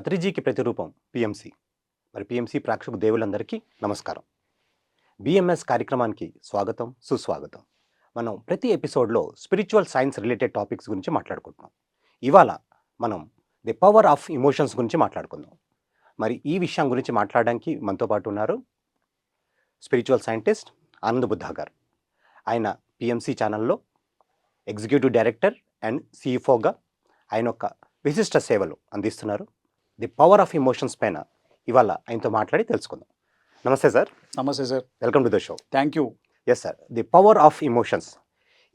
పత్రిజీకి ప్రతిరూపం పిఎంసి. మరి పిఎంసి ప్రేక్షకు దేవులందరికీ నమస్కారం. బిఎంఎస్ కార్యక్రమానికి స్వాగతం సుస్వాగతం. మనం ప్రతి ఎపిసోడ్లో స్పిరిచువల్ సైన్స్ రిలేటెడ్ టాపిక్స్ గురించి మాట్లాడుకుంటున్నాం. ఇవాళ మనం ది పవర్ ఆఫ్ ఇమోషన్స్ గురించి మాట్లాడుకుందాం. మరి ఈ విషయం గురించి మాట్లాడడానికి మనతో పాటు ఉన్నారు స్పిరిచువల్ సైంటిస్ట్ ఆనంద్ బుద్ధా గారు ఆయన పిఎంసి ఛానల్లో ఎగ్జిక్యూటివ్ డైరెక్టర్ అండ్ సిఇఫోగా ఆయన ఒక విశిష్ట సేవలు అందిస్తున్నారు. ది పవర్ ఆఫ్ ఇమోషన్స్ పైన ఇవాళ ఆయనతో మాట్లాడి తెలుసుకుందాం. నమస్తే సార్. నమస్తే sir. Welcome to the show. Thank you. Yes sir the power of emotions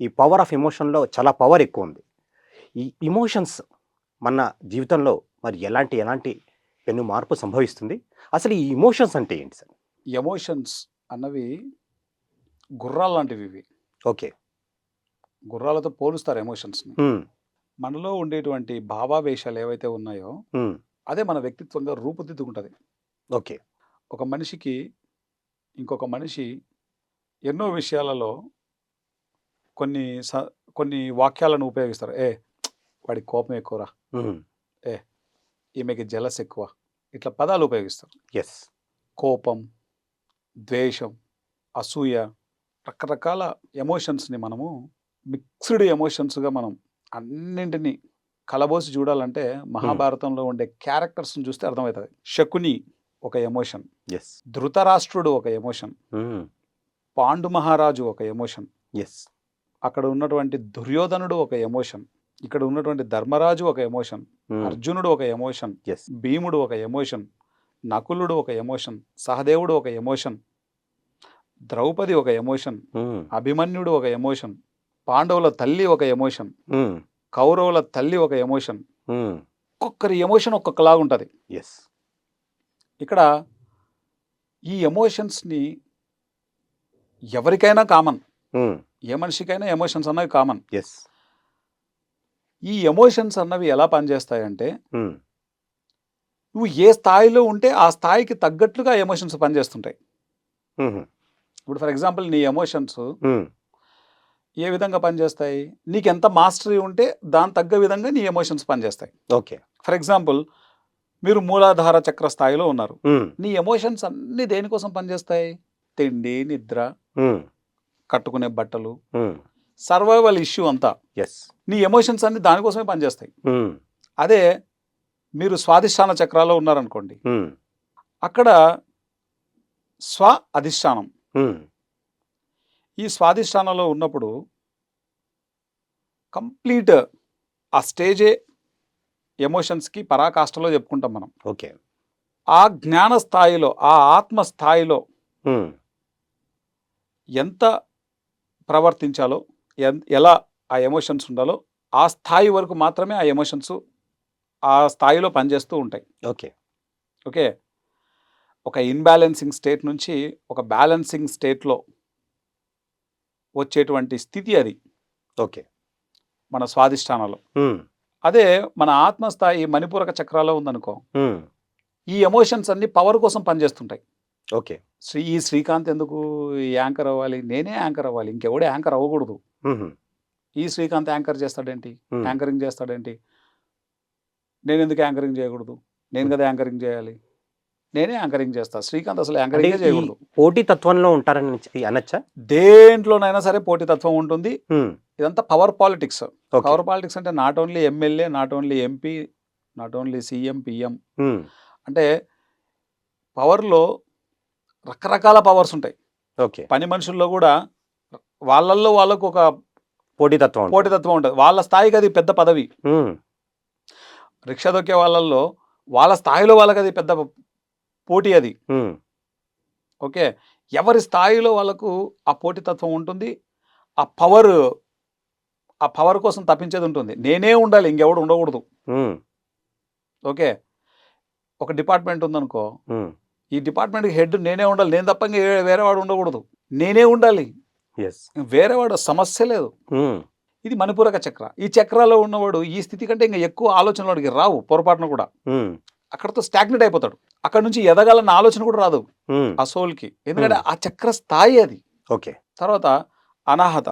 ఈ పవర్ ఆఫ్ ఇమోషన్లో చాలా పవర్ ఎక్కువ ఉంది. ఈ ఇమోషన్స్ మన జీవితంలో మరి ఎలాంటి ఎలాంటి పెను మార్పు సంభవిస్తుంది? అసలు ఈ ఇమోషన్స్ అంటే ఏంటి సార్? ఎమోషన్స్ అన్నవి గుర్రాలు లాంటివి ఇవి. ఓకే. గుర్రాలతో పోలుస్తారు ఎమోషన్స్ని. మనలో ఉండేటువంటి భావావేశాలు ఏవైతే ఉన్నాయో అదే మన వ్యక్తిత్వంగా రూపుదిద్దుకుంటుంది. ఓకే. ఒక మనిషికి ఇంకొక మనిషి ఎన్నో విషయాలలో కొన్ని స కొన్ని వాక్యాలను ఉపయోగిస్తారు. ఏ వాడి కోపం ఎక్కువరా? ఈమెకి జలస్ ఎక్కువ. ఇట్లా పదాలు ఉపయోగిస్తారు. ఎస్ కోపం ద్వేషం అసూయ రకరకాల ఎమోషన్స్ని మనము మిక్స్డ్ ఎమోషన్స్గా మనం అన్నింటినీ కలబోసి చూడాలంటే మహాభారతంలో ఉండే క్యారెక్టర్స్ని చూస్తే అర్థమవుతుంది శకుని ఒక ఎమోషన్ ఎస్ ధృతరాష్ట్రుడు ఒక ఎమోషన్ పాండు మహారాజు ఒక ఎమోషన్ ఎస్ అక్కడ ఉన్నటువంటి దుర్యోధనుడు ఒక ఎమోషన్ ఇక్కడ ఉన్నటువంటి ధర్మరాజు ఒక ఎమోషన్ అర్జునుడు ఒక ఎమోషన్ ఎస్ భీముడు ఒక ఎమోషన్ నకులుడు ఒక ఎమోషన్ సహదేవుడు ఒక ఎమోషన్ ద్రౌపది ఒక ఎమోషన్ అభిమన్యుడు ఒక ఎమోషన్ పాండవుల తల్లి ఒక ఎమోషన్ కౌరవుల తల్లి ఒక ఎమోషన్ ఒక్కొక్కరి ఎమోషన్ ఒక్కొక్కలాగా ఉంటుంది. ఎస్ ఇక్కడ ఈ ఎమోషన్స్ని ఎవరికైనా కామన్ ఏ మనిషికైనా ఎమోషన్స్ అన్నవి కామన్ ఎస్ ఈ ఎమోషన్స్ అన్నవి ఎలా పనిచేస్తాయంటే నువ్వు ఏ స్థాయిలో ఉంటే ఆ స్థాయికి తగ్గట్లుగా ఎమోషన్స్ పనిచేస్తుంటాయి. ఇప్పుడు ఫర్ ఎగ్జాంపుల్ నీ ఎమోషన్స్ ఏ విధంగా పనిచేస్తాయి? నీకు ఎంత మాస్టరీ ఉంటే దాని తగ్గ విధంగా నీ ఎమోషన్స్ పనిచేస్తాయి. ఓకే. ఫర్ ఎగ్జాంపుల్ మీరు మూలాధార చక్ర స్థాయిలో ఉన్నారు. నీ ఎమోషన్స్ అన్ని దేనికోసం పనిచేస్తాయి? తిండి నిద్ర కట్టుకునే బట్టలు సర్వైవల్ ఇష్యూ అంతా. ఎస్ నీ ఎమోషన్స్ అన్ని దానికోసమే పనిచేస్తాయి. అదే మీరు స్వాధిష్టాన చక్రాలో ఉన్నారనుకోండి. అక్కడ స్వ అధిష్టానం. ఈ స్వాధిష్టానంలో ఉన్నప్పుడు కంప్లీట్ ఆ స్టేజే ఎమోషన్స్కి పరాకాష్ఠలో చెప్పుకుంటాం మనం. ఓకే. ఆ జ్ఞాన స్థాయిలో ఆ ఆత్మ స్థాయిలో ఎంత ప్రవర్తించాలో ఎలా ఆ ఎమోషన్స్ ఉండాలో ఆ స్థాయి వరకు మాత్రమే ఆ ఎమోషన్స్ ఆ స్థాయిలో పనిచేస్తూ ఉంటాయి. ఓకే. ఓకే? ఒక ఇన్బ్యాలెన్సింగ్ స్టేట్ నుంచి ఒక బ్యాలెన్సింగ్ స్టేట్లో వచ్చేటువంటి స్థితి అది. ఓకే. మన స్వాధిష్టానంలో. అదే మన ఆత్మస్థాయి మణిపూరక చక్రాలో ఉందనుకో. ఈ ఎమోషన్స్ అన్ని పవర్ కోసం పనిచేస్తుంటాయి. ఓకే. శ్రీ ఈ శ్రీకాంత్ ఎందుకు యాంకర్ అవ్వాలి? నేనే యాంకర్ అవ్వాలి. ఇంకెవడే యాంకర్ అవ్వకూడదు. ఈ శ్రీకాంత్ యాంకర్ చేస్తాడేంటి? యాంకరింగ్ చేస్తాడేంటి? నేను ఎందుకు యాంకరింగ్ చేయకూడదు? నేను కదా యాంకరింగ్ చేయాలి? నేనే యాంకరింగ్ చేస్తా. శ్రీకాంత్ అసలు యాంకరింగ్ చేయకూడదు. పోటీ తత్వంలో ఉంటారని అనొచ్చా? దేంట్లోనైనా సరే పోటీతత్వం ఉంటుంది. ఇదంతా పవర్ పాలిటిక్స్. పవర్ పాలిటిక్స్ అంటే not only MLA not only MP not only CM PM. అంటే పవర్లో రకరకాల పవర్స్ ఉంటాయి. ఓకే. పని మనుషుల్లో కూడా వాళ్ళల్లో వాళ్ళకు ఒక పోటీ తత్వం పోటీతత్వం ఉంటుంది. వాళ్ళ స్థాయికి అది పెద్ద పదవి. రిక్షా దొక్కే వాళ్ళల్లో వాళ్ళ స్థాయిలో వాళ్ళకి అది పెద్ద పోటీ అది. ఓకే? ఎవరి స్థాయిలో వాళ్ళకు ఆ పోటీతత్వం ఉంటుంది ఆ పవర్ ఆ పవర్ కోసం తప్పించేది ఉంటుంది. నేనే ఉండాలి ఇంకెవడు ఉండకూడదు. ఓకే? ఒక డిపార్ట్మెంట్ ఉందనుకో ఈ డిపార్ట్మెంట్కి హెడ్ నేనే ఉండాలి. నేను తప్ప ఇంక ఏ- వేరే వాడు ఉండకూడదు. నేనే ఉండాలి. ఎస్ వేరే వాడు సమస్య లేదు. ఇది మణిపూరక చక్ర. ఈ చక్రాలో ఉన్నవాడు ఈ స్థితి కంటే ఇంకా ఎక్కువ ఆలోచనలు వాడికి రావు పొరపాటున కూడా. అక్కడతో స్టాగ్నెట్ అయిపోతాడు. అక్కడ నుంచి ఎదగాలన్న ఆలోచన కూడా రాదు ఆ సోల్కి. ఎందుకంటే ఆ చక్ర స్థాయి అది. ఓకే. తర్వాత అనాహత.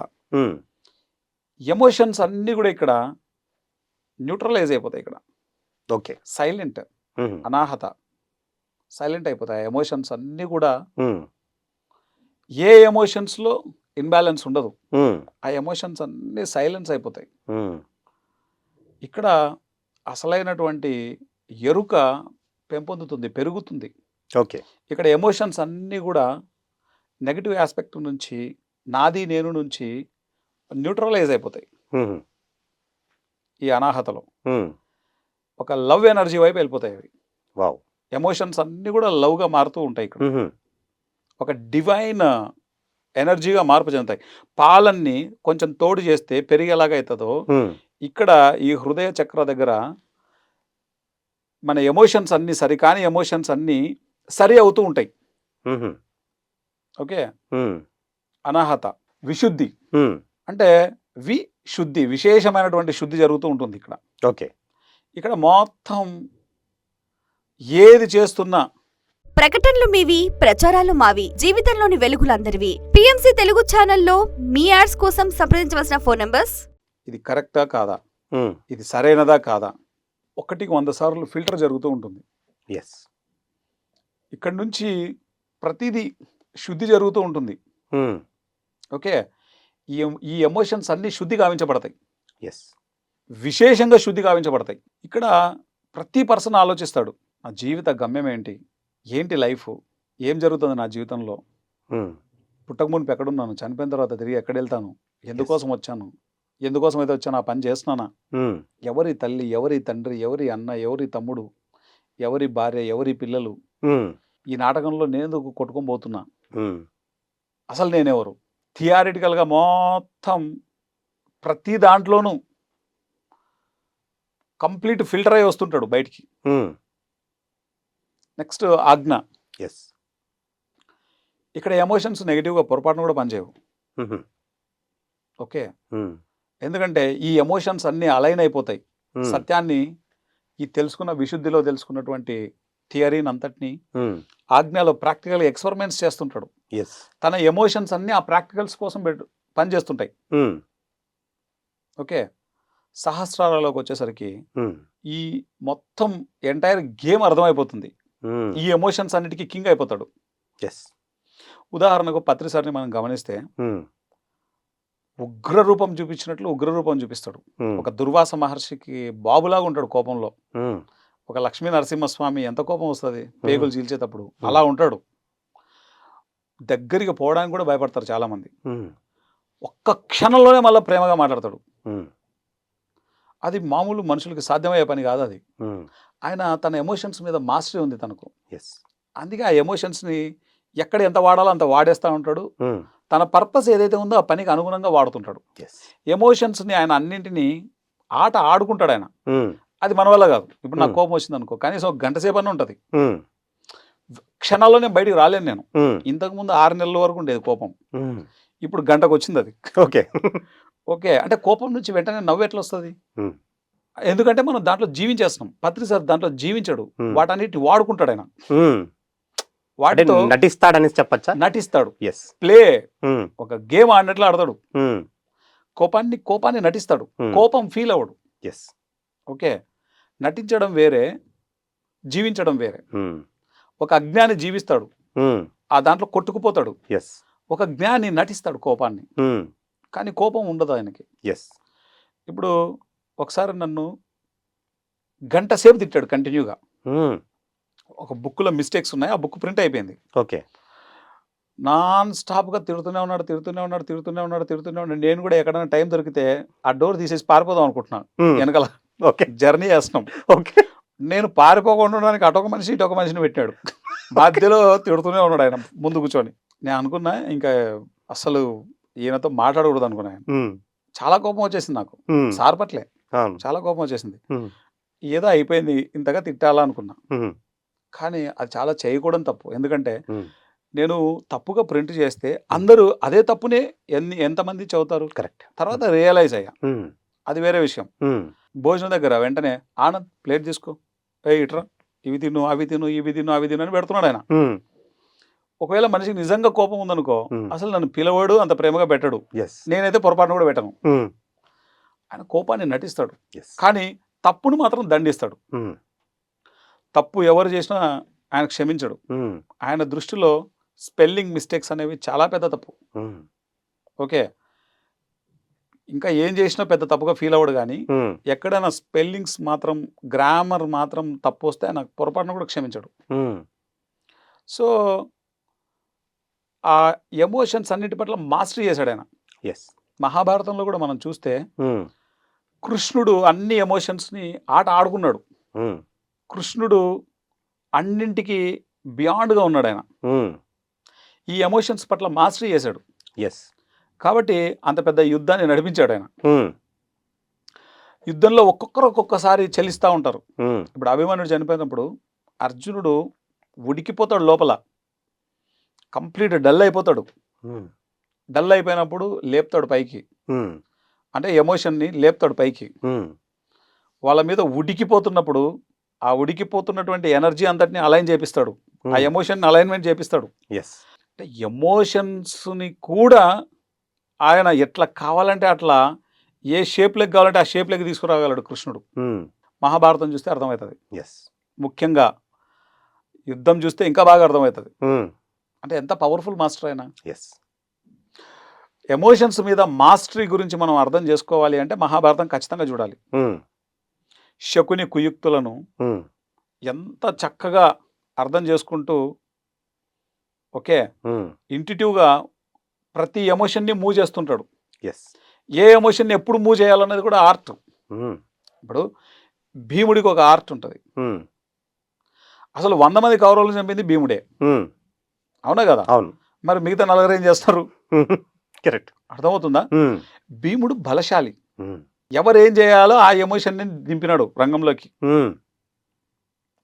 ఎమోషన్స్ అన్నీ కూడా ఇక్కడ న్యూట్రలైజ్ అయిపోతాయి ఇక్కడ. ఓకే. సైలెంట్. అనాహత. సైలెంట్ అయిపోతాయి ఎమోషన్స్ అన్నీ కూడా. ఏ ఎమోషన్స్లో ఇన్బ్యాలెన్స్ ఉండదు. ఆ ఎమోషన్స్ అన్నీ సైలెన్స్ అయిపోతాయి. ఇక్కడ అసలైనటువంటి ఎరుక పెంపొందుతుంది పెరుగుతుంది. ఓకే. ఇక్కడ ఎమోషన్స్ అన్నీ కూడా నెగిటివ్ ఆస్పెక్ట్ నుంచి నాది నేను నుంచి న్యూట్రలైజ్ అయిపోతాయి. ఈ అనాహతలో. ఒక లవ్ ఎనర్జీ వైపు వెళ్ళిపోతాయి అవి. వావ్. ఎమోషన్స్ అన్నీ కూడా లవ్గా మారుతూ ఉంటాయి ఇక్కడ. ఒక డివైన్ ఎనర్జీగా మార్పు చెందుతాయి. పాలన్నీ కొంచెం తోడు చేస్తే పెరిగేలాగా అవుతుందో ఇక్కడ ఈ హృదయ చక్ర దగ్గర మన ఎమోషన్స్ అన్నీ సరికాని ఎమోషన్స్ అన్నీ సరి అవుతూ ఉంటాయి. ఓకే? అనాహత విశుద్ధి. అంటే వి శుద్ధి విశేషమైనటువంటి శుద్ధి జరుగుతూ ఉంటుంది ఇక్కడ. ఓకే. ఇక్కడ మొత్తం ఏది చేస్తున్నా ప్రకటనలు మీవి ప్రచారాలు మావి జీవితంలోని వెలుగులందరివి. పిఎంసి తెలుగు ఛానల్లో మీ యాడ్స్ కోసం సంప్రదించవలసిన ఫోన్ నంబర్స్? ఇది కరెక్టా కాదా? ఇది సరైనదా కాదా? ఒకటికి వంద సార్లు ఫిల్టర్ జరుగుతూ ఉంటుంది. ఎస్ ఇక్కడ నుంచి ప్రతిదీ శుద్ధి జరుగుతూ ఉంటుంది. Um, okay? ఈ ఈ ఎమోషన్స్ అన్నీ శుద్ధి గావించబడతాయి. ఎస్ విశేషంగా శుద్ధి గావించబడతాయి. ఇక్కడ ప్రతి పర్సన్ ఆలోచిస్తాడు నా జీవిత గమ్యం ఏంటి? ఏంటి లైఫ్? ఏం జరుగుతుంది నా జీవితంలో? ఉమ్, పుట్టక మునుపు ఎక్కడున్నాను? చనిపోయిన తర్వాత తిరిగి ఎక్కడ వెళ్తాను ఎందుకోసం వచ్చాను? ఎందుకోసం అయితే వచ్చాను? ఆ పని చేస్తున్నానా? ఎవరి తల్లి ఎవరి తండ్రి ఎవరి అన్న ఎవరి తమ్ముడు ఎవరి భార్య ఎవరి పిల్లలు ఈ నాటకంలో నేను ఎందుకు కొట్టుకొని పోతున్నా? అసలు నేనెవరు? థియారిటికల్గా మొత్తం ప్రతి దాంట్లోనూ కంప్లీట్ ఫిల్టర్ అయి వస్తుంటాడు బయటికి. నెక్స్ట్ ఆజ్ఞ. ఎస్ ఇక్కడ ఎమోషన్స్ నెగిటివ్గా పొరపాటున కూడా పనిచేయవు. ఓకే? ఎందుకంటే ఈ ఎమోషన్స్ అన్నీ అలైన్ అయిపోతాయి. సత్యాన్ని ఈ తెలుసుకున్న విశుద్ధిలో తెలుసుకున్నటువంటి థియరీని అంతటిని ఆజ్ఞలో ప్రాక్టికల్ ఎక్స్పెరిమెంట్స్ చేస్తుంటాడు. తన ఎమోషన్స్ అన్నీ ఆ ప్రాక్టికల్స్ కోసం పెట్టు పనిచేస్తుంటాయి ఓకే? సహస్రాలలోకి వచ్చేసరికి ఈ మొత్తం ఎంటైర్ గేమ్ అర్థమైపోతుంది. ఈ ఎమోషన్స్ అన్నిటికీ కింగ్ అయిపోతాడు. ఉదాహరణకు పత్రిసారిని మనం గమనిస్తే ఉమ్, ఉగ్ర రూపం చూపించినట్లు ఉగ్ర రూపం చూపిస్తాడు ఒక దుర్వాస మహర్షికి బాబులాగా ఉంటాడు కోపంలో. ఒక లక్ష్మీ నరసింహస్వామి ఎంత కోపం వస్తుంది? పేగులు చీల్చేటప్పుడు. అలా ఉంటాడు. దగ్గరికి పోవడానికి కూడా భయపడతారు చాలామంది. ఒక్క క్షణంలోనే మళ్ళీ ప్రేమగా మాట్లాడతాడు. అది మామూలు మనుషులకి సాధ్యమయ్యే పని కాదు అది. ఆయన తన ఎమోషన్స్ మీద మాస్టరీ ఉంది తనకు. ఎస్ అందుకే ఆ ఎమోషన్స్ని ఎక్కడ ఎంత వాడాలో అంత వాడేస్తూ ఉంటాడు. తన పర్పస్ ఏదైతే ఉందో ఆ పనికి అనుగుణంగా వాడుతుంటాడు. ఎమోషన్స్ని ఆయన అన్నింటినీ ఆట ఆడుకుంటాడు ఆయన. ఉమ్, అది మన వల్ల కాదు. ఇప్పుడు నాకు Hmm. కోపం వచ్చింది అనుకో కనీసం ఒక గంట సేపు అని ఉంటుంది. ఉమ్, క్షణాల్లో నేను బయటికి రాలేను నేను. ఇంతకుముందు ఆరు నెలల వరకు ఉండేది కోపం. ఇప్పుడు గంటకు వచ్చింది అది. ఓకే ఓకే అంటే కోపం నుంచి వెంటనే నవ్వు ఎట్లా వస్తుంది? Hmm. ఎందుకంటే మనం దాంట్లో జీవించేస్తున్నాం. పత్రి సార్ దాంట్లో జీవించాడు. Hmm. వాటన్నిటిని వాడుకుంటాడు ఆయన. వాటితో నటిస్తాడని చెప్పచ్చా? నటిస్తాడు. ఎస్ ప్లే ఉమ్, ఒక గేమ్ ఆడినట్లు ఆడతాడు. ఉమ్, కోపాన్ని కోపాన్ని నటిస్తాడు. Hmm. కోపం ఫీల్ అవ్వడు. Yes okay. నటించడం వేరే జీవించడం వేరే. ఒక అజ్ఞాని జీవిస్తాడు. ఆ దాంట్లో కొట్టుకుపోతాడు. ఎస్ ఒక జ్ఞాని నటిస్తాడు కోపాన్ని. కానీ కోపం ఉండదు ఆయనకి. ఎస్ ఇప్పుడు ఒకసారి నన్ను గంట సేపు తిట్టాడు కంటిన్యూగా. ఒక బుక్లో మిస్టేక్స్ ఉన్నాయి. ఆ బుక్ ప్రింట్ అయిపోయింది. ఓకే. నాన్ స్టాప్గా తిడుతూనే ఉన్నాడు తిడుతూనే ఉన్నాడు తిడుతూనే ఉన్నాడు తిడుతూనే ఉన్నాడు. నేను కూడా ఎక్కడైనా టైం దొరికితే ఆ డోర్ తీసేసి పారిపోదాం అనుకుంటున్నాను. వెనకాల ఓకే. జర్నీ చేస్తున్నాం. ఓకే. నేను పారిపోకుండా ఉండడానికి అటొక మనిషి ఇటొక మనిషిని పెట్టాడు మధ్యలో తిడుతూనే ఉన్నాడు ఆయన ముందు కూర్చొని. నేను అనుకున్నా ఇంకా అసలు ఈయనతో మాట్లాడకూడదు అనుకున్నాను ఉమ్, చాలా కోపం వచ్చేసింది నాకు. సార్ పట్లే. చాలా కోపం వచ్చేసింది. ఏదో అయిపోయింది. ఇంతగా తిట్టాలా అనుకున్నా ఉమ్, కానీ అది చాలా చేయకూడదు తప్పు. ఎందుకంటే నేను తప్పుగా ప్రింట్ చేస్తే అందరూ అదే తప్పునే ఎన్ని ఎంతమంది చదువుతారు? కరెక్ట్. తర్వాత రియలైజ్ అయ్యా. అది వేరే విషయం. భోజనం దగ్గర వెంటనే ఆనంద్ ప్లేట్ తీసుకో. ఏ ఇట్రా. ఇవి తిను అవి తిను ఇవి తిను అవి తిను అని పెడుతున్నాడు ఆయన. ఒకవేళ మనిషికి నిజంగా కోపం ఉందనుకో. అసలు నన్ను పిలవడు అంత ప్రేమగా పెట్టడు. ఎస్ నేనైతే పొరపాటున కూడా పెట్టను. ఆయన కోపాన్ని నటిస్తాడు. కానీ తప్పును మాత్రం దండిస్తాడు. తప్పు ఎవరు చేసినా ఆయన క్షమించడు. ఆయన దృష్టిలో స్పెల్లింగ్ మిస్టేక్స్ అనేవి చాలా పెద్ద తప్పు. ఓకే. ఇంకా ఏం చేసినా పెద్ద తప్పుగా ఫీల్ అవ్వడు కానీ ఎక్కడైనా స్పెల్లింగ్స్ మాత్రం గ్రామర్ మాత్రం తప్పు వస్తే ఆయన పొరపాటున కూడా క్షమించడు. సో ఆ ఎమోషన్స్ అన్నిటి పట్ల మాస్టరీ చేశాడు ఆయన. ఎస్ మహాభారతంలో కూడా మనం చూస్తే కృష్ణుడు అన్ని ఎమోషన్స్ని ఆట ఆడుకున్నాడు. కృష్ణుడు అన్నింటికి బియాండ్గా ఉన్నాడు ఆయన. ఈ ఎమోషన్స్ పట్ల మాస్టరీ చేశాడు. ఎస్ కాబట్టి అంత పెద్ద యుద్ధాన్ని నడిపించాడు ఆయన. యుద్ధంలో ఒక్కొక్కరు ఒక్కొక్కసారి చెల్లిస్తూ ఉంటారు. ఇప్పుడు అభిమన్యుడు చనిపోయినప్పుడు అర్జునుడు ఉడికిపోతాడు లోపల. కంప్లీట్ డల్ అయిపోతాడు. డల్ అయిపోయినప్పుడు లేపుతాడు పైకి. అంటే ఎమోషన్ని లేపుతాడు పైకి. వాళ్ళ మీద ఉడికిపోతున్నప్పుడు ఆ ఉడికిపోతున్నటువంటి ఎనర్జీ అంతటిని అలైన్ చేపిస్తాడు. ఆ ఉమ్, ఎమోషన్ అలైన్మెంట్ చేపిస్తాడు. ఎస్ అంటే ఎమోషన్స్ని కూడా ఆయన ఎట్లా కావాలంటే అట్లా ఏ షేప్లోకి కావాలంటే ఆ షేప్లోకి తీసుకురాగలడు కృష్ణుడు. ఉమ్, మహాభారతం చూస్తే అర్థమవుతుంది. ఎస్ ముఖ్యంగా యుద్ధం చూస్తే ఇంకా బాగా అర్థమవుతుంది. ఉమ్, అంటే ఎంత పవర్ఫుల్ మాస్టర్ అయినా ఎస్ ఎమోషన్స్ మీద మాస్టరీ గురించి మనం అర్థం చేసుకోవాలి అంటే మహాభారతం ఖచ్చితంగా చూడాలి. శకుని కుయుక్తులను ఎంత చక్కగా అర్థం చేసుకుంటూ ఓకే? ఇంటిటివ్గా ప్రతి ఎమోషన్ని మూవ్ చేస్తుంటాడు. ఎస్ ఏ ఎమోషన్ని ఎప్పుడు మూవ్ చేయాలన్నది కూడా ఆర్ట్. ఇప్పుడు భీముడికి ఒక ఆర్ట్ ఉంటుంది. అసలు వంద మంది కౌరవులు చంపింది భీముడే. అవునా కదా? అవును. మరి మిగతా నలుగురు ఏం చేస్తారు? కరెక్ట్. అర్థమవుతుందా? భీముడు బలశాలి. ఎవరు ఏం చేయాలో ఆ ఎమోషన్ని దింపినాడు రంగంలోకి.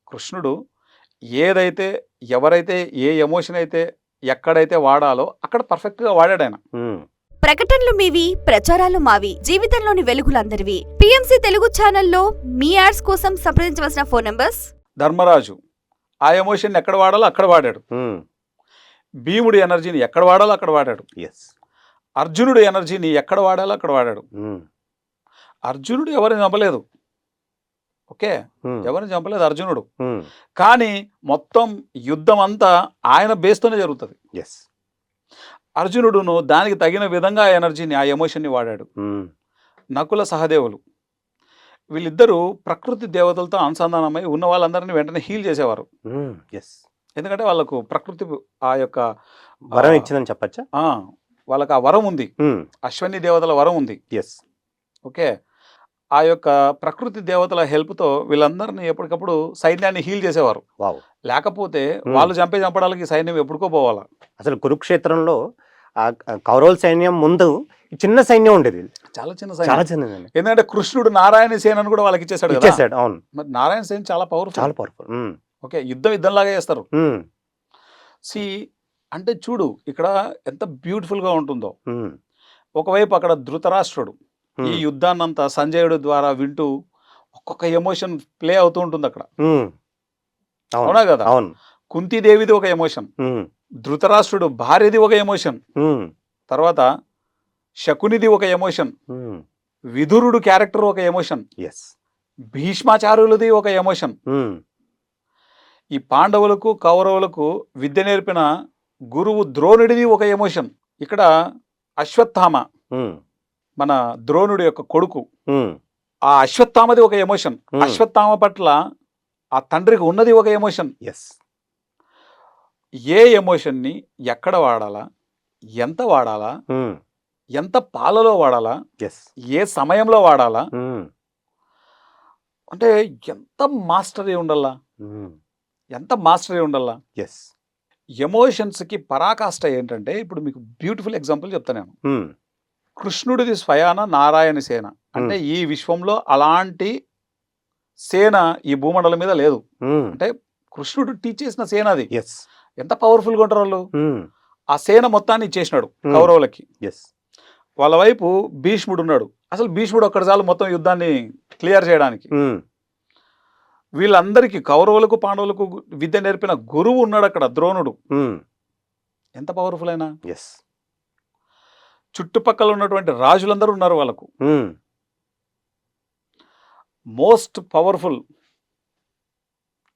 కృష్ణుడు ఏదైతే ఎవరైతే ఏ ఎమోషన్ అయితే ఎక్కడైతే వాడాలో అక్కడ పర్ఫెక్ట్గా వాడాడు ఆయన. ప్రకటనలు మీవి ప్రచారాలు మావి జీవితంలోని వెలుగులందరివి. పిఎంసి తెలుగు ఛానల్లో మీ యాడ్స్ కోసం సంప్రదించవలసిన ఫోన్ నంబర్స్? ధర్మరాజు ఆ ఎమోషన్ ఎక్కడ వాడాలో అక్కడ వాడాడు. భీముడి ఎనర్జీని ఎక్కడ వాడాలో అక్కడ వాడాడు. ఎస్ అర్జునుడి ఎనర్జీని ఎక్కడ వాడాలో అక్కడ వాడాడు. అర్జునుడు ఎవరిని చంపలేదు. ఓకే? ఎవరిని చంపలేదు? అర్జునుడు. కానీ మొత్తం యుద్ధం అంతా ఆయన బేస్తోనే జరుగుతుంది. ఎస్ అర్జునుడును దానికి తగిన విధంగా ఆ ఎనర్జీని ఆ ఎమోషన్ని వాడాడు. నకుల సహదేవులు. వీళ్ళిద్దరూ ప్రకృతి దేవతలతో అనుసంధానమై ఉన్న వాళ్ళందరినీ వెంటనే హీల్ చేసేవారు. ఎస్ ఎందుకంటే వాళ్ళకు ప్రకృతి ఆ యొక్క వరం ఇచ్చిందని చెప్పచ్చా? వాళ్ళకి ఆ వరం ఉంది. అశ్వని దేవతల వరం ఉంది. Yes okay? ఆ యొక్క ప్రకృతి దేవతల హెల్ప్తో వీళ్ళందరినీ ఎప్పటికప్పుడు సైన్యాన్ని హీల్ చేసేవారు. వావ్. లేకపోతే. వాళ్ళు చంపే చంపడానికి సైన్యం ఎప్పుడుకో పోవాలా? అసలు కురుక్షేత్రంలో కౌరవుల సైన్యం ముందు చిన్న సైన్యం ఉండేది. చాలా చిన్న చాలా సైన్యం. చిన్నదండి ఎందుకంటే కృష్ణుడు నారాయణ సేనని కూడా వాళ్ళకి ఇచ్చేసాడు ఇచ్చేసాడు అవును. మరి నారాయణ సేన చాలా పవర్ఫుల్ చాలా పవర్ఫుల్ ఓకే యుద్ధం యుద్ధంలాగా చేస్తారు. సి అంటే చూడు ఇక్కడ ఎంత బ్యూటిఫుల్గా ఉంటుందో. ఒకవైపు అక్కడ ధృతరాష్ట్రుడు. ఈ యుద్ధాన్నంతా సంజయుడు ద్వారా వింటూ ఒక్కొక్క ఎమోషన్ ప్లే అవుతూ ఉంటుంది అక్కడ. అవును. కదా? అవును. కుంతీదేవిది ఒక ఎమోషన్. ధృతరాష్ట్రుడు భార్యది ఒక ఎమోషన్. తర్వాత శకునిది ఒక ఎమోషన్. ఉమ్, విదురుడు క్యారెక్టర్ ఒక ఎమోషన్. భీష్మాచార్యులది ఒక ఎమోషన్. ఈ పాండవులకు కౌరవులకు విద్య నేర్పిన గురువు ద్రోణుడిది ఒక ఎమోషన్. ఇక్కడ అశ్వత్థామ. మన ద్రోణుడి యొక్క కొడుకు. ఆ అశ్వత్థామది ఒక ఎమోషన్. అశ్వత్థామ పట్ల ఆ తండ్రికి ఉన్నది ఒక ఎమోషన్. ఎస్ ఏ ఎమోషన్ని ఎక్కడ వాడాలా? ఎంత వాడాలా? ఎంత పాలలో వాడాలా? ఎస్ ఏ సమయంలో వాడాలా? అంటే ఎంత మాస్టరీ ఉండాలా? ఎంత మాస్టరీ ఉండాలా? ఎస్ ఎమోషన్స్కి పరాకాష్ట ఏంటంటే ఇప్పుడు మీకు బ్యూటిఫుల్ ఎగ్జాంపుల్ చెప్తాను నేను. కృష్ణుడిది స్వయాన నారాయణ సేన. అంటే ఈ విశ్వంలో అలాంటి సేన ఈ భూమండలం మీద లేదు. అంటే కృష్ణుడు టీచ్ చేసిన సేన అది. ఎంత పవర్ఫుల్గా ఉంటారు వాళ్ళు? ఆ సేన మొత్తాన్ని ఇచ్చేసినాడు. కౌరవులకి. ఎస్ వాళ్ళ వైపు భీష్ముడు ఉన్నాడు. అసలు భీష్ముడు ఒక్కడ చాలు మొత్తం యుద్ధాన్ని క్లియర్ చేయడానికి. వీళ్ళందరికీ కౌరవులకు పాండవులకు విద్య నేర్పిన గురువు ఉన్నాడు అక్కడ ద్రోణుడు. ఎంత పవర్ఫుల్ అయినా. ఎస్ చుట్టుపక్కల ఉన్నటువంటి రాజులందరూ ఉన్నారు వాళ్ళకు. మోస్ట్ పవర్ఫుల్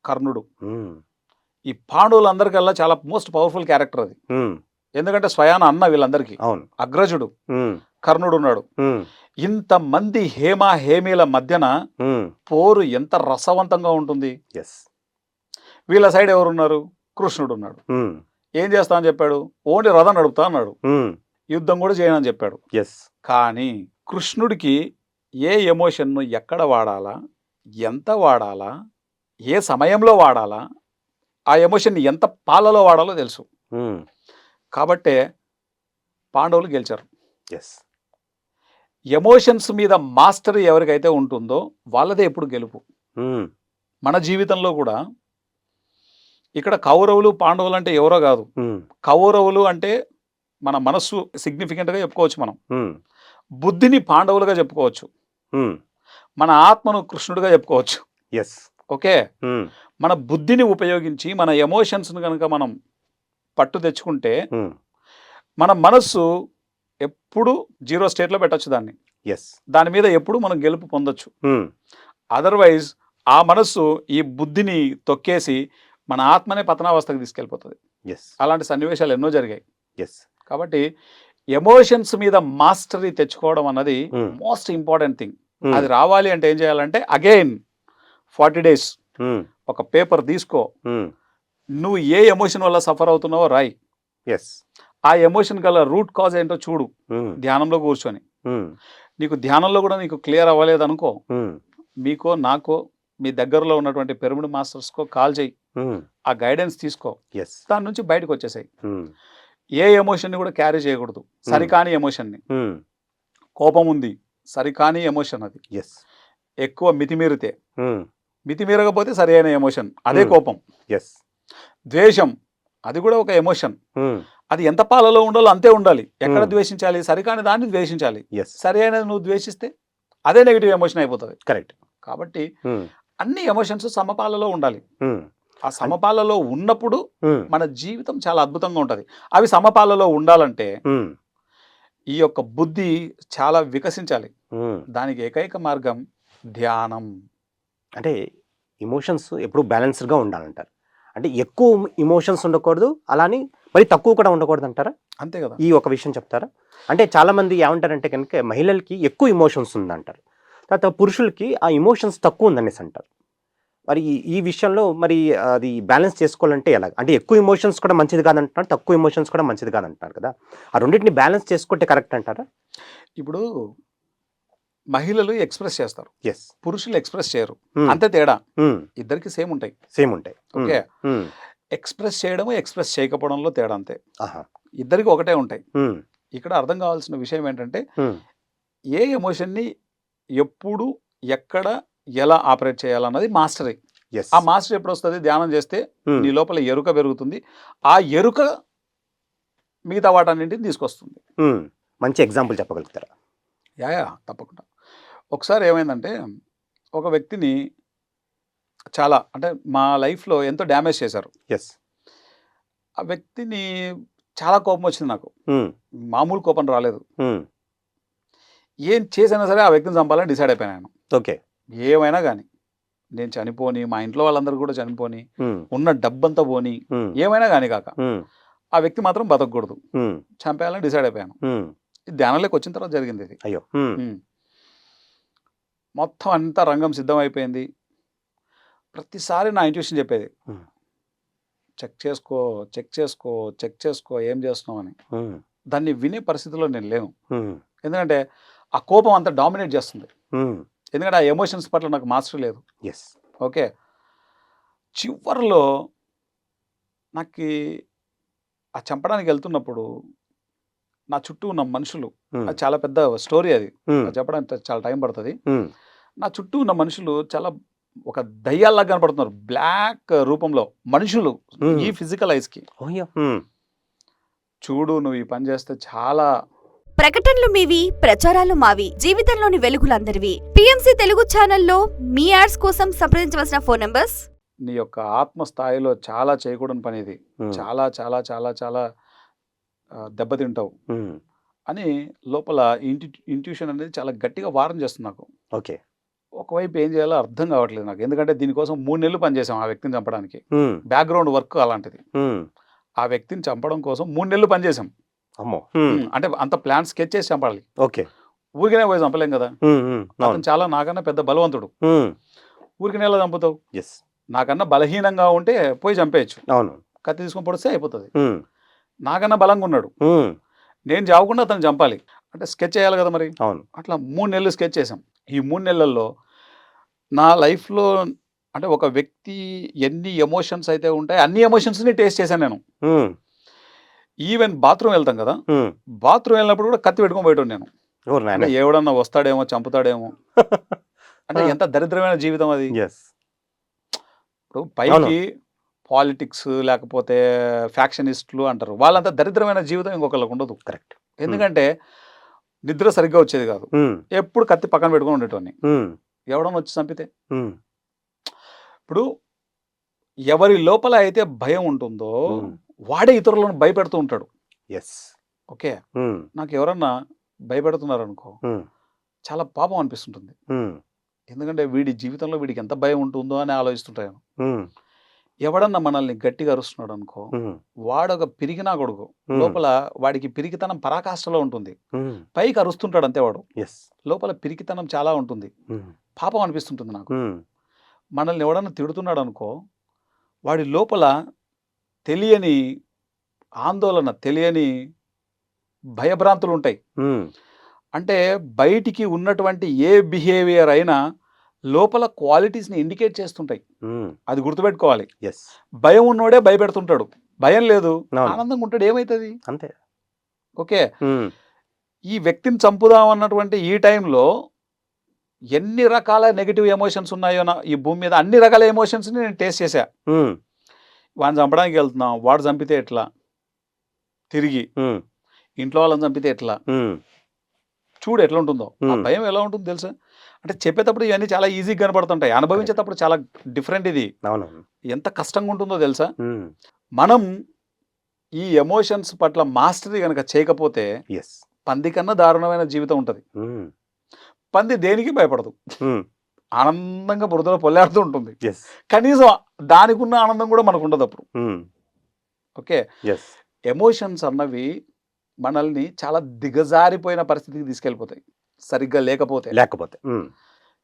కర్ణుడు. ఈ పాండవులందరికల్లా చాలా మోస్ట్ పవర్ఫుల్ క్యారెక్టర్ అది. ఎందుకంటే స్వయాన అన్న వీళ్ళందరికీ. అవును. అగ్రజుడు. కర్ణుడు ఉన్నాడు. ఇంతమంది హేమ హేమీల మధ్యన పోరు ఎంత రసవంతంగా ఉంటుంది. ఎస్ వీళ్ళ సైడ్ ఎవరున్నారు? కృష్ణుడు ఉన్నాడు. ఏం చేస్తా అని చెప్పాడు? ఓన్లీ రథం నడుపుతా అన్నాడు. యుద్ధం కూడా చేయనని చెప్పాడు. ఎస్ కానీ కృష్ణుడికి ఏ ఎమోషన్ను ఎక్కడ వాడాలా ఎంత వాడాలా ఏ సమయంలో వాడాలా ఆ ఎమోషన్ని ఎంత పాలలో వాడాలో తెలుసు. ఉమ్, కాబట్టే పాండవులు గెలిచారు. ఎస్ ఎమోషన్స్ మీద మాస్టరీ ఎవరికైతే ఉంటుందో వాళ్ళదే ఎప్పుడు గెలుపు. ఉమ్, మన జీవితంలో కూడా ఇక్కడ కౌరవులు పాండవులు అంటే ఎవరో కాదు. ఉమ్, కౌరవులు అంటే మన మనస్సు సిగ్నిఫికెంట్గా చెప్పుకోవచ్చు మనం. బుద్ధిని పాండవులుగా చెప్పుకోవచ్చు. మన ఆత్మను కృష్ణుడిగా చెప్పుకోవచ్చు. Yes okay? మన బుద్ధిని ఉపయోగించి మన ఎమోషన్స్ని కనుక మనం పట్టు తెచ్చుకుంటే మన మనస్సు ఎప్పుడు జీరో స్టేట్లో పెట్టొచ్చు దాన్ని. ఎస్ దాని మీద ఎప్పుడు మనం గెలుపు పొందొచ్చు. అదర్వైజ్ ఆ మనస్సు ఈ బుద్ధిని తొక్కేసి మన ఆత్మనే పతనావస్థకు తీసుకెళ్ళిపోతుంది. ఎస్ అలాంటి సన్నివేశాలు ఎన్నో జరిగాయి. ఎస్ కాబట్టి ఎమోషన్స్ మీద మాస్టరీ తెచ్చుకోవడం అన్నది. Most important thing. అది రావాలి అంటే ఏం చేయాలంటే అగైన్ ఫార్టీ డేస్ ఒక పేపర్ తీసుకో. నువ్వు ఏ ఎమోషన్ వల్ల సఫర్ అవుతున్నావో రాయి. ఎస్ ఆ ఎమోషన్ గల రూట్ కాజ్ ఏంటో చూడు. ధ్యానంలో కూర్చొని. నీకు ధ్యానంలో కూడా నీకు క్లియర్ అవ్వలేదు అనుకో. మీకో నాకో మీ దగ్గరలో ఉన్నటువంటి పిరమిడ్ మాస్టర్స్కో కాల్ చేయి. ఆ గైడెన్స్ తీసుకో. దాని నుంచి బయటకు వచ్చేసాయి. ఏ ఎమోషన్ని కూడా క్యారీ చేయకూడదు. సరికాని ఎమోషన్ని ఉమ్, కోపం ఉంది. సరికాని ఎమోషన్ అది. ఎస్ ఎక్కువ మితిమీరితే. ఉమ్, మితిమీరకపోతే సరి అయిన ఎమోషన్ అదే Hmm. కోపం. ఎస్ ద్వేషం. అది కూడా ఒక ఎమోషన్ అది ఎంత పాలలో ఉండాలో అంతే ఉండాలి. ఎక్కడ Hmm. ద్వేషించాలి? సరికాని దాన్ని ద్వేషించాలి. సరి అయినది నువ్వు ద్వేషిస్తే అదే నెగిటివ్ ఎమోషన్ అయిపోతుంది. కరెక్ట్ కాబట్టి అన్ని ఎమోషన్స్ సమపాలలో ఉండాలి. ఆ సమపాలలో ఉన్నప్పుడు మన జీవితం చాలా అద్భుతంగా ఉంటుంది. అవి సమపాలలో ఉండాలంటే ఈ యొక్క బుద్ధి చాలా వికసించాలి. దానికి ఏకైక మార్గం ధ్యానం. అంటే ఇమోషన్స్ ఎప్పుడు బ్యాలెన్స్డ్గా ఉండాలంటారు. అంటే ఎక్కువ ఇమోషన్స్ ఉండకూడదు అలాని మరి తక్కువ కూడా ఉండకూడదు అంటారా? అంతే కదా. ఈ ఒక విషయం చెప్తారా? అంటే చాలా మంది ఏమంటారంటే కనుక మహిళలకి ఎక్కువ ఇమోషన్స్ ఉందంటారు. తర్వాత పురుషులకి ఆ ఇమోషన్స్ తక్కువ ఉందనేసి అంటారు. మరి ఈ- విషయంలో మరి అది బ్యాలెన్స్ చేసుకోవాలంటే ఎలా అంటే ఎక్కువ ఇమోషన్స్ కూడా మంచిది కాదంటున్నారు తక్కువ ఇమోషన్స్ కూడా మంచిది కాదంటున్నారు కదా. ఆ రెండింటిని బ్యాలెన్స్ చేసుకుంటే కరెక్ట్ అంటారా? ఇప్పుడు మహిళలు ఎక్స్ప్రెస్ చేస్తారు. ఎస్ పురుషులు ఎక్స్ప్రెస్ చేయరు. అంతే తేడా. ఇద్దరికి సేమ్ ఉంటాయి. సేమ్ ఉంటాయి. ఓకే? ఉమ్, ఎక్స్ప్రెస్ చేయడము ఎక్స్ప్రెస్ చేయకపోవడంలో తేడా అంతే. ఇద్దరికి ఒకటే ఉంటాయి. ఇక్కడ అర్థం కావాల్సిన విషయం ఏంటంటే ఏ ఎమోషన్ని ఎప్పుడు ఎక్కడ ఎలా ఆపరేట్ చేయాలన్నది మాస్టరీ. ఆ మాస్టర్ ఎప్పుడు వస్తుంది ధ్యానం చేస్తే ఉమ్, నీ లోపల ఎరుక పెరుగుతుంది. ఆ ఎరుక మిగతా వాటన్నింటిని తీసుకొస్తుంది. ఉమ్, మంచి ఎగ్జాంపుల్ చెప్పగలుగుతారా? యా యా తప్పకుండా. ఒకసారి ఏమైందంటే ఒక వ్యక్తిని చాలా అంటే మా లైఫ్లో ఎంతో డ్యామేజ్ చేశారు. ఎస్ ఆ వ్యక్తిని చాలా కోపం వచ్చింది నాకు. ఉమ్, మామూలు కోపం రాలేదు. ఏం చేసినా సరే ఆ వ్యక్తిని చంపాలని డిసైడ్ అయిపోయాను నేను. ఓకే ఏమైనా కానీ నేను చనిపోని మా ఇంట్లో వాళ్ళందరూ కూడా చనిపోని ఉన్న డబ్బంతా పోని ఏమైనా కానీ కాక ఆ వ్యక్తి మాత్రం బతకూడదు చంపేయాలని డిసైడ్ అయిపోయాను. ధ్యానంలోకి వచ్చిన తర్వాత జరిగింది ఇది. అయ్యో. మొత్తం అంతా రంగం సిద్ధమైపోయింది. ప్రతిసారి నా ఇంట్యూషన్ చెప్పేది. చెక్ చేసుకో చెక్ చేసుకో చెక్ చేసుకో ఏం చేస్తున్నావు అని. దాన్ని వినే పరిస్థితిలో నేను లేను. ఎందుకంటే ఆ కోపం అంతా డామినేట్ చేస్తుంది. ఎందుకంటే ఆ ఎమోషన్స్ పట్ల నాకు మాస్టర్ లేదు. Yes okay. చివరిలో నాకు ఆ చంపడానికి వెళ్తున్నప్పుడు నా చుట్టూ ఉన్న మనుషులు అది చాలా పెద్ద స్టోరీ అది. అది చెప్పడానికి చాలా టైం పడుతుంది. ఉమ్, నా చుట్టూ ఉన్న మనుషులు చాలా ఒక దయ్యాల్లాగా కనపడుతున్నారు. బ్లాక్ రూపంలో మనుషులు Hmm. ఈ ఫిజికల్ ఐస్కి. ఉమ్, చూడు నువ్వు ఈ పని చేస్తే చాలా ప్రకటనలు మీవి ప్రచారాలు మావి జీవితంలోని వెలుగులందరివి. పిఎంసి తెలుగు ఛానల్లో మీ యాడ్స్ కోసం సంప్రదించవలసిన ఫోన్ నంబర్స్? నీ యొక్క ఆత్మ స్థాయిలో చాలా చేయకూడని పని ఇది. చాలా చాలా చాలా చాలా ఆ, దెబ్బతింటావు. అని లోపల ఇంటి ఇంట్యూషన్ అనేది చాలా గట్టిగా వారం చేస్తుంది నాకు. ఓకే. ఒకవైపు ఏం చేయాలో అర్థం కావట్లేదు నాకు. ఎందుకంటే దీనికోసం మూడు నెలలు పనిచేసాం ఆ వ్యక్తిని చంపడానికి. బ్యాక్గ్రౌండ్ వర్క్ అలాంటిది. ఆ వ్యక్తిని చంపడం కోసం మూడు నెలలు పనిచేసాం. అమ్మో. అంటే అంత ప్లాన్ స్కెచ్ చేసి చంపాలి. ఓకే. ఊరికనే పోయి చంపలేం కదా. అతను చాలా నాకన్నా పెద్ద బలవంతుడు. ఊరికనే ఎలా చంపుతావు? ఎస్. నాకన్నా బలహీనంగా ఉంటే పోయి చంపేయచ్చు. అవును. కత్తి తీసుకొని పొడిస్తే అయిపోతుంది. నాకన్నా బలంగా ఉన్నాడు. నేను చావకుండా అతను చంపాలి. అంటే స్కెచ్ చేయాలి కదా మరి? అవును. అట్లా మూడు నెలలు స్కెచ్ చేసాం ఈ మూడు నెలల్లో నా లైఫ్లో అంటే ఒక వ్యక్తి ఎన్ని ఎమోషన్స్ అయితే ఉంటాయి అన్ని ఎమోషన్స్ని టేస్ట్ చేశాను నేను. ఈవెన్ బాత్రూమ్ వెళ్తాం కదా బాత్రూమ్ వెళ్ళినప్పుడు కూడా కత్తి పెట్టుకొని పోయటం నేను. ఎవడన్నా వస్తాడేమో చంపుతాడేమో. అంటే. ఎంత దరిద్రమైన జీవితం అది. ఇప్పుడు పైకి పాలిటిక్స్ లేకపోతే ఫ్యాక్షనిస్టులు అంటారు. వాళ్ళంతా దరిద్రమైన జీవితం ఇంకొకళ్ళకు ఉండదు. కరెక్ట్ ఎందుకంటే నిద్ర సరిగ్గా వచ్చేది కాదు. ఎప్పుడు కత్తి పక్కన పెట్టుకొని ఉండేటోని ఎవడన్నా వచ్చి చంపితే. ఇప్పుడు ఎవరి లోపల అయితే భయం ఉంటుందో. వాడే ఇతరులను భయపెడుతూ ఉంటాడు. Yes okay? నాకు ఎవరన్నా భయపెడుతున్నారు అనుకో చాలా పాపం అనిపిస్తుంటుంది. ఎందుకంటే వీడి జీవితంలో వీడికి ఎంత భయం ఉంటుందో అని ఆలోచిస్తుంటాను ఎవడన్నా మనల్ని గట్టిగా అరుస్తున్నాడు అనుకో వాడొక పిరిగినా కొడుకు లోపల వాడికి పిరికితనం పరాకాష్ఠలో ఉంటుంది. పైకి అరుస్తుంటాడు అంతే వాడు. ఎస్ లోపల పిరికితనం చాలా ఉంటుంది. పాపం అనిపిస్తుంటుంది నాకు. మనల్ని ఎవడన్నా తిడుతున్నాడు అనుకో వాడి లోపల తెలియని ఆందోళన తెలియని భయభ్రాంతులు ఉంటాయి. అంటే బయటికి ఉన్నటువంటి ఏ బిహేవియర్ అయినా లోపల క్వాలిటీస్ని ఇండికేట్ చేస్తుంటాయి. అది గుర్తుపెట్టుకోవాలి. ఎస్ భయం ఉన్నోడే భయపెడుతుంటాడు. భయం లేదు. ఆనందంగా ఉంటాడు. ఏమవుతుంది అంతే. ఓకే. ఈ వ్యక్తిని చంపుదాం అన్నటువంటి ఈ టైంలో ఎన్ని రకాల నెగిటివ్ ఎమోషన్స్ ఉన్నాయో నా ఈ భూమి మీద అన్ని రకాల ఎమోషన్స్ని నేను టేస్ట్ చేశా. వాడిని చంపడానికి వెళ్తున్నాం. వాడు చంపితే ఎట్లా? తిరిగి. ఇంట్లో వాళ్ళని చంపితే ఎట్లా? చూడు ఎట్లా ఉంటుందో ఆ. భయం ఎలా ఉంటుందో తెలుసా? అంటే చెప్పేటప్పుడు ఇవన్నీ చాలా ఈజీగా కనబడుతుంటాయి అనుభవించేటప్పుడు చాలా డిఫరెంట్ ఇది. ఎంత కష్టంగా ఉంటుందో తెలుసా? మనం ఈ ఎమోషన్స్ పట్ల మాస్టరీ కనుక చేయకపోతే పంది కన్నా దారుణమైన జీవితం ఉంటుంది. పంది దేనికి భయపడదు? ఆనందంగా బురదలో పొల్లాడుతూ ఉంటుంది. కనీసం దానికి ఉన్న ఆనందం కూడా మనకు ఉండదు అప్పుడు ఓకే ఎమోషన్స్ అన్నవి మనల్ని చాలా దిగజారిపోయిన పరిస్థితికి తీసుకెళ్ళిపోతాయి. సరిగ్గా లేకపోతే. లేకపోతే.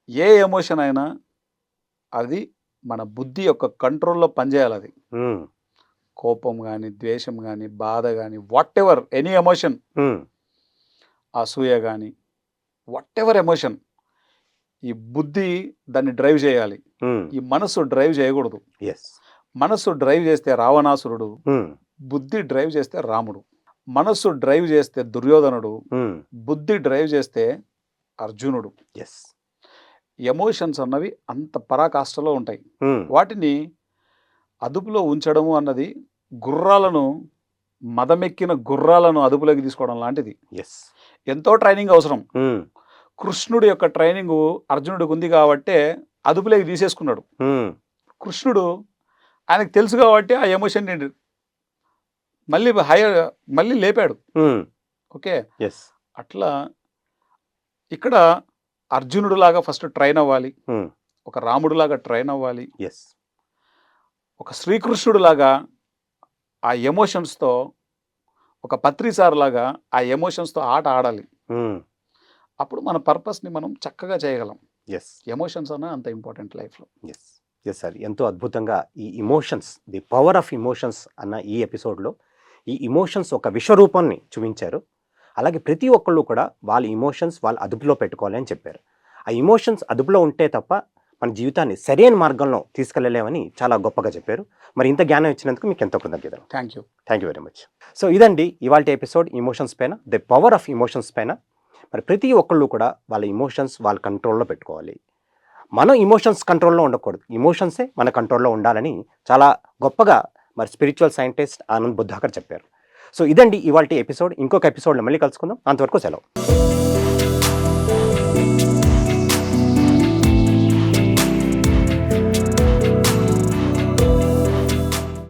ఏ ఎమోషన్ అయినా అది మన బుద్ధి యొక్క కంట్రోల్లో పనిచేయాలి అది. కోపం కానీ ద్వేషం కానీ బాధ కానీ వాట్ ఎవర్ ఎనీ ఎమోషన్ అసూయ కానీ వాట్ ఎవర్ ఎమోషన్ ఈ బుద్ధి దాన్ని డ్రైవ్ చేయాలి. ఈ మనసు డ్రైవ్ చేయకూడదు. ఎస్ మనసు డ్రైవ్ చేస్తే రావణాసురుడు బుద్ధి డ్రైవ్ చేస్తే రాముడు. మనస్సు డ్రైవ్ చేస్తే దుర్యోధనుడు బుద్ధి డ్రైవ్ చేస్తే అర్జునుడు. ఎస్ ఎమోషన్స్ అన్నవి అంత పరాకాష్ఠలో ఉంటాయి. వాటిని అదుపులో ఉంచడము అన్నది గుర్రాలను మదమెక్కిన గుర్రాలను అదుపులోకి తీసుకోవడం లాంటిది. ఎస్ ఎంతో ట్రైనింగ్ అవసరం. కృష్ణుడి యొక్క ట్రైనింగ్ అర్జునుడికి ఉంది కాబట్టే అదుపులోకి తీసేసుకున్నాడు. కృష్ణుడు ఆయనకు తెలుసు కాబట్టి ఆ ఎమోషన్ మళ్ళీ హైయర్ మళ్ళీ లేపాడు. ఓకే? ఎస్ అట్లా ఇక్కడ అర్జునుడు లాగా ఫస్ట్ ట్రైన్ అవ్వాలి. ఒక రాముడు లాగా ట్రైన్ అవ్వాలి. ఎస్ ఒక శ్రీకృష్ణుడు లాగా ఆ ఎమోషన్స్తో ఒక పత్రిసార్ లాగా ఆ ఎమోషన్స్తో ఆట ఆడాలి. అప్పుడు మన పర్పస్ని మనం చక్కగా చేయగలం. ఎస్ ఎమోషన్స్ అన్న అంత ఇంపార్టెంట్ లైఫ్లో. ఎస్ ఎస్ సార్ ఎంతో అద్భుతంగా ఈ emotions the power of emotions అన్న ఈ ఎపిసోడ్లో ఈ ఇమోషన్స్ ఒక విశ్వరూపాన్ని చూపించారు. అలాగే ప్రతి ఒక్కళ్ళు కూడా వాళ్ళ ఇమోషన్స్ వాళ్ళ అదుపులో పెట్టుకోవాలి అని చెప్పారు. ఆ ఇమోషన్స్ అదుపులో ఉంటే తప్ప మన జీవితాన్ని సరైన మార్గంలో తీసుకెళ్ళలేమని చాలా గొప్పగా చెప్పారు. మరి ఇంత జ్ఞానం ఇచ్చినందుకు మీకు ఎంతో కృతజ్ఞతలు. Thank you thank you very much so ఇదండి ఇవాళ ఎపిసోడ్ ఇమోషన్స్ పైన ది పవర్ ఆఫ్ ఇమోషన్స్ పైన. మరి ప్రతి ఒక్కళ్ళు కూడా వాళ్ళ ఇమోషన్స్ వాళ్ళ కంట్రోల్లో పెట్టుకోవాలి. మనం ఇమోషన్స్ కంట్రోల్లో ఉండకూడదు. ఇమోషన్సే మన కంట్రోల్లో ఉండాలని చాలా గొప్పగా మరి స్పిరిచువల్ సైంటిస్ట్ ఆనంద్ బుద్ధాకర్ చెప్పారు. సో ఇదండి ఇవాళ ఎపిసోడ్ ఇంకొక ఎపిసోడ్లో మళ్ళీ కలుసుకుందాం. అంతవరకు సెలవు.